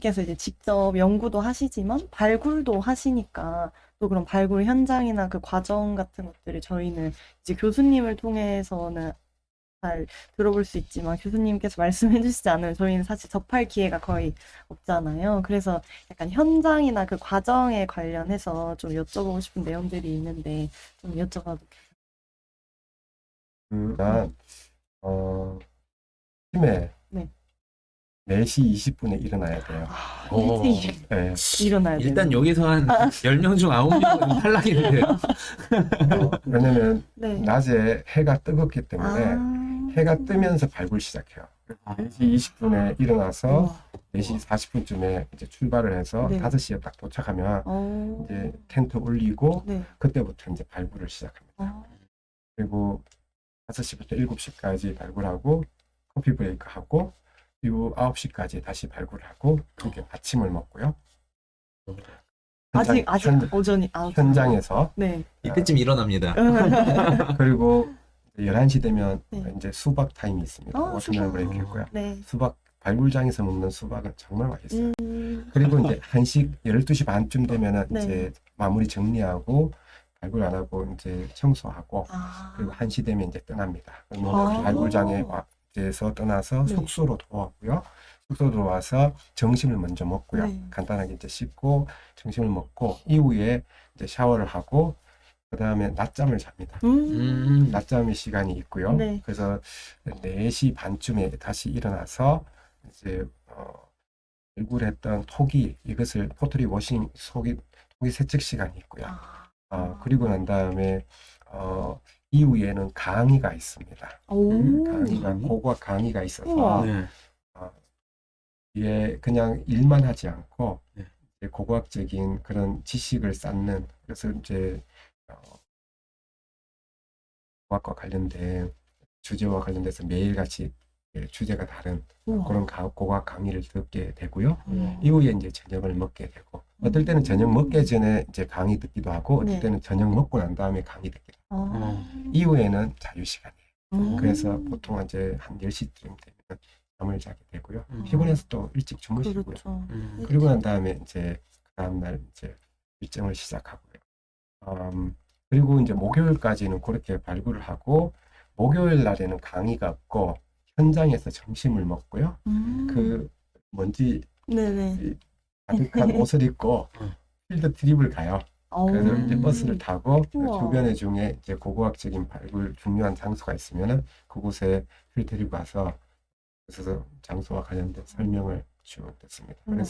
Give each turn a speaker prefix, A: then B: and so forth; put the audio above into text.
A: 께서 이제 직접 연구도 하시지만 발굴도 하시니까 또 그런 발굴 현장이나 그 과정 같은 것들을 저희는 이제 교수님을 통해서는 잘 들어볼 수 있지만 교수님께서 말씀해 주시지 않으면 저희는 사실 접할 기회가 거의 없잖아요. 그래서 약간 현장이나 그 과정에 관련해서 좀 여쭤보고 싶은 내용들이 있는데 좀 여쭤봐도
B: 그난 어 아침에
A: 네.
B: 4시 20분에 일어나야 돼요.
A: 아,
C: 오.
A: 일찍
B: 네.
A: 일어나야 돼요.
C: 일단 여기서 한 10명 중 9명은 탈락인데요.
B: 어, 왜냐면
A: 네.
B: 낮에 해가 뜨겁기 때문에
A: 아.
B: 해가 뜨면서 발굴 시작해요.
C: 아.
B: 4시 20분에 일어나서
A: 우와.
B: 4시 40분쯤에 이제 출발을 해서
A: 네.
B: 5시에 딱 도착하면
A: 어.
B: 이제 텐트 올리고
A: 네.
B: 그때부터 이제 발굴을 시작합니다.
A: 어.
B: 그리고 5시부터 7시까지 발굴하고 커피 브레이크 하고 그리고 9시까지 다시 발굴하고 그렇게 아침을 먹고요.
A: 아직
B: 현장-
A: 아직
B: 현-
A: 오전이 아
B: 현장에서
A: 네.
C: 이때쯤 일어납니다.
B: 그리고 11시 되면
A: 네.
B: 이제 수박 타임이 있습니다.
A: 아,
B: 워터멜
A: 수박.
B: 브레이크 있고요.
A: 네.
B: 수박 발굴장에서 먹는 수박은 정말 맛있어요.
A: 음.
B: 그리고 이제 한식 12시 반쯤 되면은
A: 네.
B: 이제 마무리 정리하고 발굴 안 하고 이제 청소하고
A: 아.
B: 그리고 1시 되면 이제 떠납니다. 그러면
A: 아.
B: 발굴장에 와- 에서 떠나서
A: 네.
B: 숙소로 돌아오고요. 숙소 들어와서 점심을 먼저 먹고요.
A: 네.
B: 간단하게 이제 씻고 점심을 먹고 이후에 이제 샤워를 하고 그 다음에 낮잠을 잡니다.
A: 음.
C: 음.
B: 낮잠의 시간이 있고요.
A: 네.
B: 그래서 4시 반쯤에 다시 일어나서 이제 어, 발굴했던 토기 이것을 포트리 워싱 속이 토기 세척 시간이 있고요.
A: 아.
B: 어, 그리고 난 다음에 어, 이후에는 강의가 있습니다.
A: 오.
C: 음,
B: 강의가
C: 강의?
B: 고고학 강의가 있어서
A: 우와.
C: 네.
B: 이게 그냥 일만 하지 않고
C: 네.
B: 이제 고고학적인 그런 지식을 쌓는 그래서 이제 어, 고학과 관련된 주제와 관련돼서 매일같이 예, 주제가 다른
A: 우와.
B: 그런 가- 고고학 강의를 듣게 되고요.
A: 음.
B: 이후에 이제 저녁을 먹게 되고 어떨 때는 저녁 먹기 전에 이제 강의 듣기도 하고 어떨
A: 네.
B: 때는 저녁 먹고 난 다음에 강의 듣기도
A: 아.
C: 어.
B: 이후에는 자유 시간이에요.
A: 음.
B: 그래서 보통 이제 한 10시쯤 되면 잠을 자게 되고요.
C: 음.
B: 피곤해서 또 일찍 주무시고요.
A: 그렇죠.
C: 음.
B: 그리고 난 다음에 이제 그 다음 날 이제 일정을 시작하고요. 음, 그리고 이제 목요일까지는 그렇게 발굴을 하고 목요일 날에는 강의가 없고 현장에서 점심을 먹고요.
A: 음.
B: 그 먼지
A: 네네.
B: 가득한 옷을 입고
C: 음.
B: 필드 트립을 가요. 그래서
A: 오.
B: 이제 버스를 타고 그
A: 우와.
B: 주변에 중에 이제 고고학적인 발굴 중요한 장소가 있으면은 그곳에 필드 트립 가서 그래서 장소와 관련된 설명을 쭉 듣습니다. 그래서